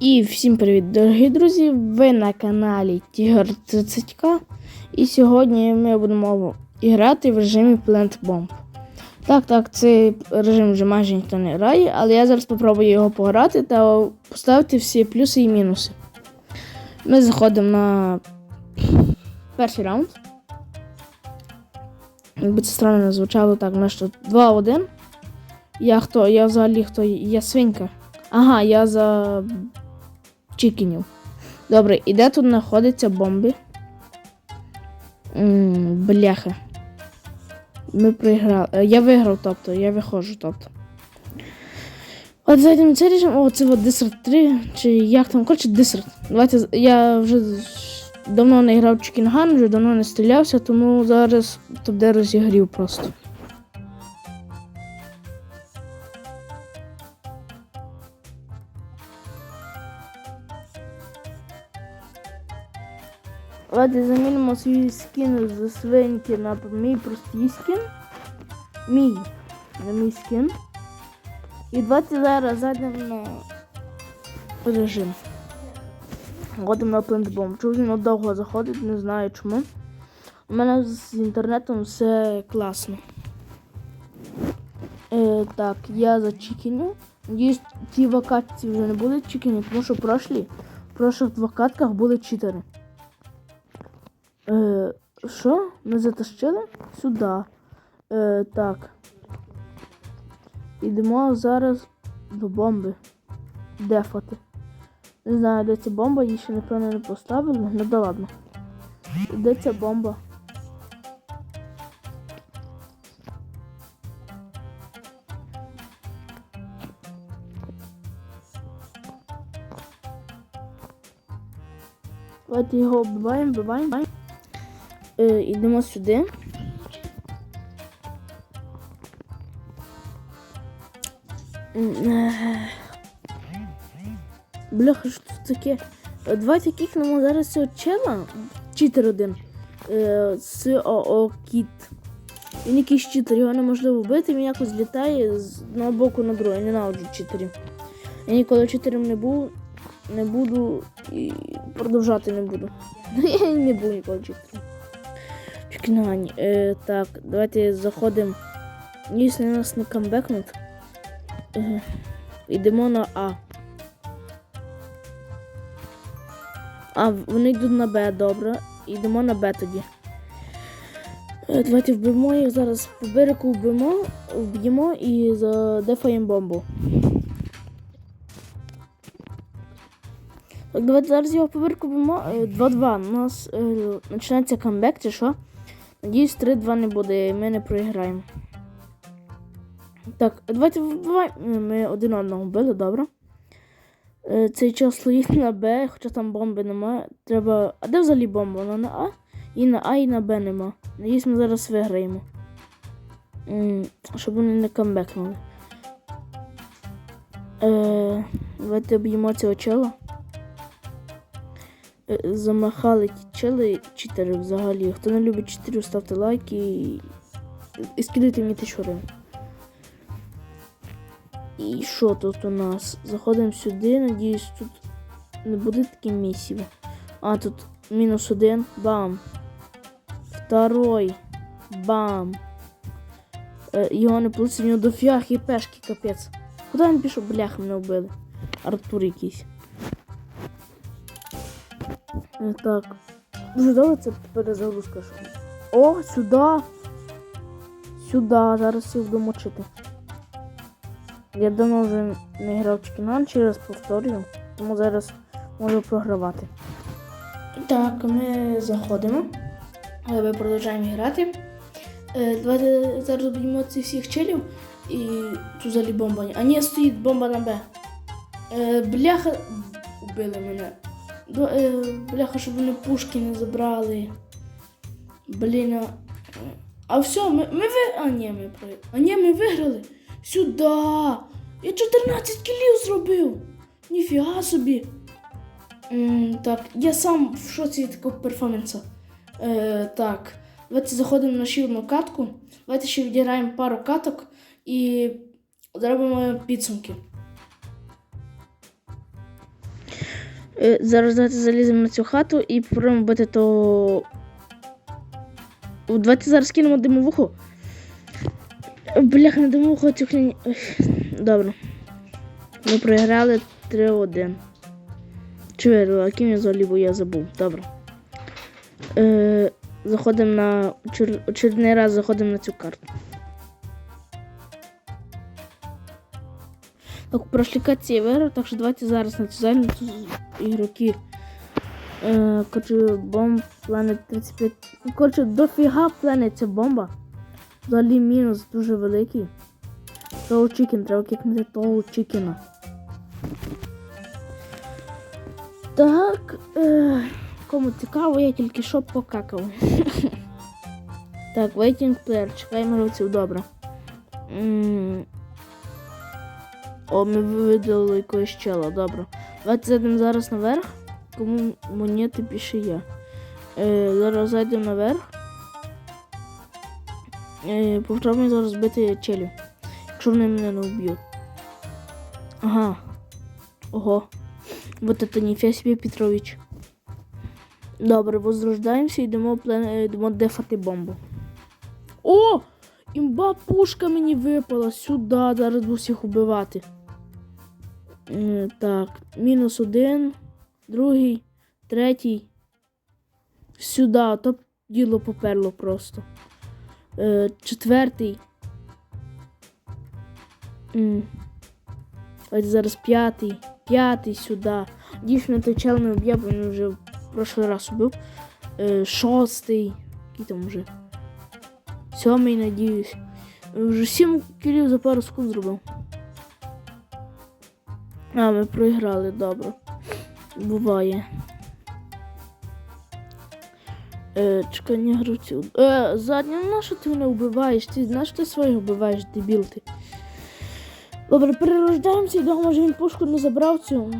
І всім привіт, дорогі друзі! Ви на каналі Тігр 30К. І сьогодні ми будемо грати в режимі Plant Bomb. Так, так, цей режим вже майже ніхто не грає, але я зараз спробую його пограти та поставити всі плюси і мінуси. Ми заходимо на перший раунд. Якби це странно не звучало, так, нас тут 2-1. Я хто? Я взагалі хто? Я свинька. Ага, я за чікінів. Добре, і де тут знаходяться бомби? Бляха. Ми проіграли. Е, Я виграв, тобто, я виходжу, тобто. От зайдемо цей режим, о, це от Desert 3, чи як там, коротше, Desert. Давайте, я вже давно не грав Чікінган, вже давно не стрілявся, тому зараз тоді розігрів просто. Давайте замінимо свій скін з свинки на мій простий скін. Мій. На мій скін. І давайте зараз зайдемо на режим. Ходимо на плентбом. Чому він довго заходить, не знаю чому. У мене з інтернетом все класно. Е, так, я за чікіню. Надіюсь, ті вакації вже не будуть чікіні, тому що прошлі. В прошлих вакатках були читери. Е, що? Ми затащили? Сюди. Е, так. Ідемо зараз до бомби. Дефати. Не знаю, де ця бомба, її ще напевно не поставили. Ну да ладно. Де ця бомба? Давайте його вбиваємо, вбиваємо, йдемо сюди. Е. Бляха, що це таке? Е, Давайте кікнемо зараз цього чела. Читер один. Е, С ОО Кіт. Він якийсь читер, його неможливо вбити, він якось літає з одного боку на друге. Я ненавиджу читерів. Я ніколи читером не був, не буду і продовжати не буду. Я не був ніколи читером. Чекінгані. Е, так, давайте заходимо. Якщо нас не камбекнуть. Е, йдемо на А. А, вони йдуть на Б, добре. Йдемо на Б тоді. Е, давайте вб'ємо їх зараз по берегу вб'ємо, вб'ємо і задефаємо бомбу. Так, давайте зараз його по берегу вб'ємо. Е, 2-2. У нас е, починається камбек, чи що? Надіюсь, 3-2 не буде, і ми не проіграємо. Так, давайте вбиваємо. Ми один одного вбили, добре. Е, Цей час стоїть на Б, хоча там бомби немає. Треба. А де взагалі бомба? Вона на А? І на А, і на Б нема. Надіюсь, ми зараз виграємо. Щоб вони не камбекнули. Е, давайте об'ємо цього чела. Е, Замахали ті чели читери взагалі. Хто не любить читерів, ставте лайки і, і скидайте мені тисячу. І що тут у нас? Заходимо сюди, надіюсь, тут не буде такі місії. А, тут мінус один. Бам. Второй. Бам. Е, його не плиться, в нього дофіга хіпешки, капець. Куди він пішов? Блях, мене вбили. Артур якийсь. Так. Дуже це перезагрузка. О, сюди. Сюди. Зараз всіх буду мочити. Я давно вже не грав в Чікінан, через повторюю, тому зараз можу програвати. Так, ми заходимо, але ми продовжуємо грати. Е, давайте зараз обіймо цих всіх челів і тут взагалі бомба. А ні, стоїть бомба на Б. Е, бляха. Убили мене. Е, бляха, щоб вони пушки не забрали. Блін. А, а все, ми, ми ви. А ні, ми. А ні, ми виграли. Сюда! Я 14 кілів зробив! Ніфіга собі. М, так, я сам в шоці такого перформанса. Е, так, давайте заходимо на ще катку. Давайте ще відіграємо пару каток і зробимо підсумки. Зараз давайте заліземо на цю хату і попробуємо бити то. Давайте зараз кинемо димовуху. Бляха, на димовуху цю хрень. Добре. Ми проіграли 3-1. Чи виграли, а ким я взагалі, бо я забув. Добре. Е, заходимо на. очер- Очередний раз заходимо на цю карту. Прошлі катці так що давайте зараз на цю задницю з- ігроки. Е, коротше, бомб Planet 35. Ну, Коротше, дофіга Planet ця бомба. Взагалі мінус дуже великий. Того чікен, треба кикнути того чікена. Так. Е, кому цікаво, я тільки що покакав. так, waiting player, чекаємо гравців, добре. М, О, ми видали якогось чела, добре. Давайте зайдемо зараз наверх. Кому монети більше є. Е, зараз зайдемо наверх. Е, попробуємо зараз збити челю. Якщо вони мене не вб'ють. Ага. Ого. Вот это ніфіга собі Петрович. Добре, возрождаємося і йдемо, йдемо дефати бомбу. О! Імба пушка мені випала сюди, зараз буду всіх убивати. Е, Так, мінус один, другий, третій. Сюди, то діло поперло просто. Е, четвертий. М. Ось зараз п'ятий. П'ятий сюди. Дійсно, той чел не вб'є, він вже в прошлий раз убив. Е, шостий. Який там вже? Сьомий, надіюсь. Вже сім кілів за пару секунд зробив. А, ми проіграли, добре. Буває. Е, чекання гравців. Е, задня, ну що ти мене вбиваєш? Ти знаєш, ти своїх вбиваєш, дебіл ти. Добре, перерождаємося і думаю, може він пушку не забрав цю.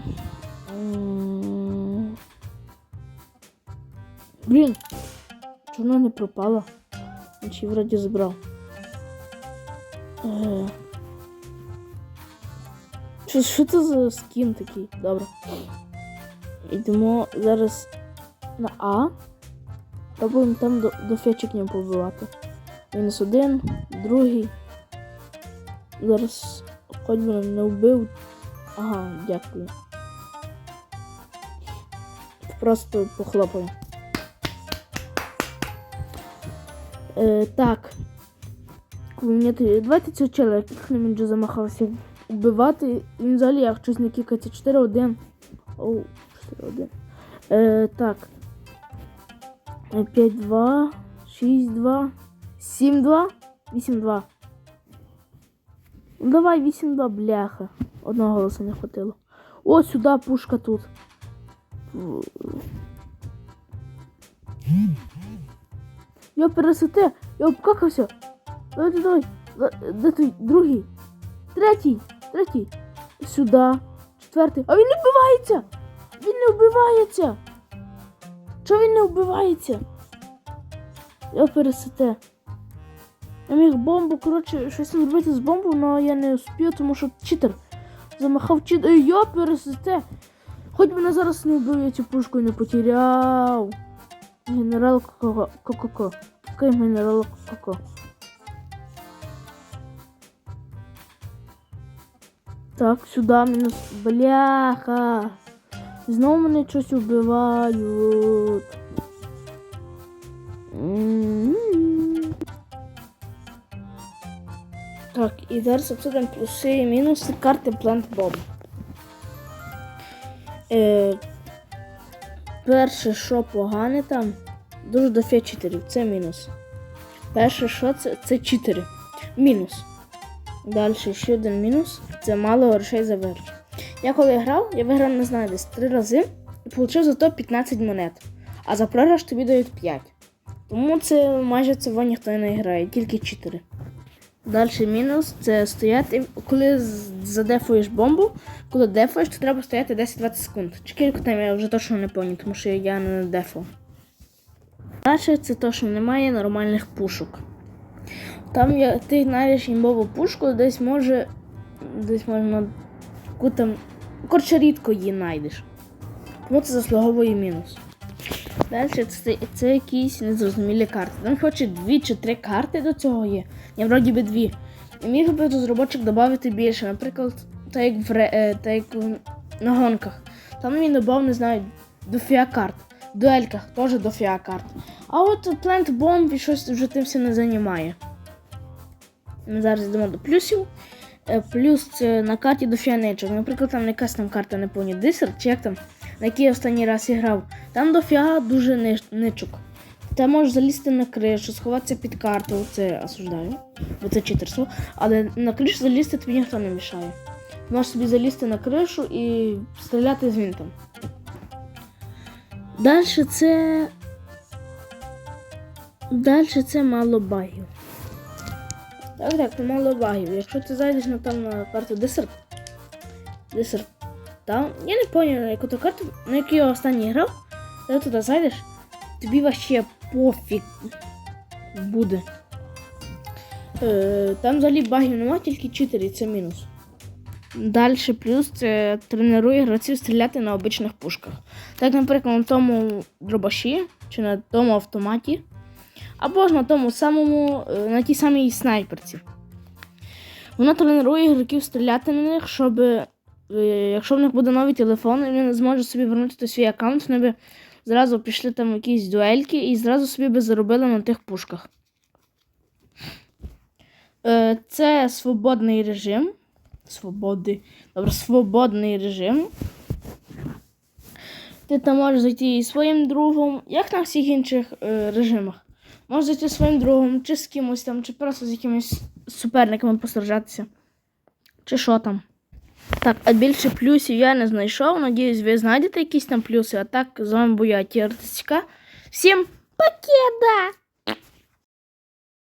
Блін, чому вона не пропала? Чи вроді забрав. Е. Що, що це за скін такий? Добре. Йдемо зараз на А. Пробуємо там до, до фечиків побивати. Мінус один, другий. Зараз хоч би не вбив. Ага, дякую. Просто похлопаю. Е, так. Мені ти- Давайте цього чела, яких не він вже замахався вбивати. Він взагалі як щось не кікається. 4-1. Оу, 4-1. Е, так. Е, 5-2, 6-2, 7-2, 8-2. Ну давай 8-2, бляха. Одного голоса не хватило. О, сюди пушка тут. Я пересете, я обкакався. Давай, давай. Де той другий? Третій, третій. Сюди. Четвертий. А він не вбивається! Він не вбивається! Чого він не вбивається? Я пересете. Я міг бомбу, коротше, щось зробити з бомбою, але я не успів, тому що читер. Замахав читер. Я пересете. Хоч мене зараз не вбив, я цю пушку не потеряв. Генерал Коко. Який генерал Коко? Так, сюди мінус. Бляха. Знову мене щось вбивають. Так, і зараз обсудимо плюси і мінуси карти Plant Bomb. Е, перше, що погане там, дуже дофіга читерів, це мінус. Перше, що це, це читери. Мінус. Далі ще один мінус це мало грошей за виграш. Я коли грав, я виграв, не знаю, десь 3 рази і отримав зато 15 монет. А за програш тобі дають 5. Тому це майже цього ніхто не грає, тільки 4. Далі мінус це стояти, коли задефуєш бомбу, коли дефуєш, то треба стояти 10-20 секунд. Чи кілька там я вже точно не пам'ятаю, тому що я не дефав. Далі це те, що немає нормальних пушок. Там я, ти знайдеш імбову пушку, десь може. Десь можна там. Коротше, рідко її знайдеш. Тому це заслуговує мінус. Далі це, це якісь незрозумілі карти. Там хоче дві чи три карти до цього є. Я вроді би дві. І міг би розробочик додати більше. Наприклад, так як, в, е, так як на гонках. Там він додав, не знаю, дофіга карт. Дуельках теж дофіга карт. А от Bomb і щось вже тим все не займає. Ми зараз йдемо до плюсів. Е, Плюс це на карті дофіга нічого. Наприклад, там якась там карта не пам'ятаю, дисер, чи як там, на якій я останній раз грав. Там дофіга дуже нич- ничок. Ти можеш залізти на кришу, сховатися під карту, це осуждаю, бо це читерство. Але на кришу залізти тобі ніхто не мішає. Можеш собі залізти на кришу і стріляти з вінтом. Далі це. Далі це мало багів. Так, так, мало багів. Якщо ти зайдеш на там на карту Десерт. Десерт. Там. Я не пам'ятаю, на яку то карту, на яку я останній грав. Ти туди зайдеш, тобі вообще пофіг буде. Е, там взагалі багів немає, тільки 4, це мінус. Далі плюс це тренує гравців стріляти на обичних пушках. Так, наприклад, на тому дробаші чи на тому автоматі. Або ж на тому самому, е, на тій самій снайперці. Вона тренує ігроків стріляти на них, щоб е, якщо в них буде новий телефон, не зможуть собі вернути свій аккаунт, вони б зразу пішли там якісь дуельки і зразу собі би заробили на тих пушках. Е, Це свободний режим. Свободи. Добре, свободний режим. Ти там можеш зайти і своїм другом, як на всіх інших е, режимах. Можеш зайти своїм другом, чи з кимось там, чи просто з якимись суперниками посражатися. Чи що там. Так, а більше плюсів я не знайшов. Надіюсь, ви знайдете якісь там плюси. А так, з вами була Артистика. Всім покеда!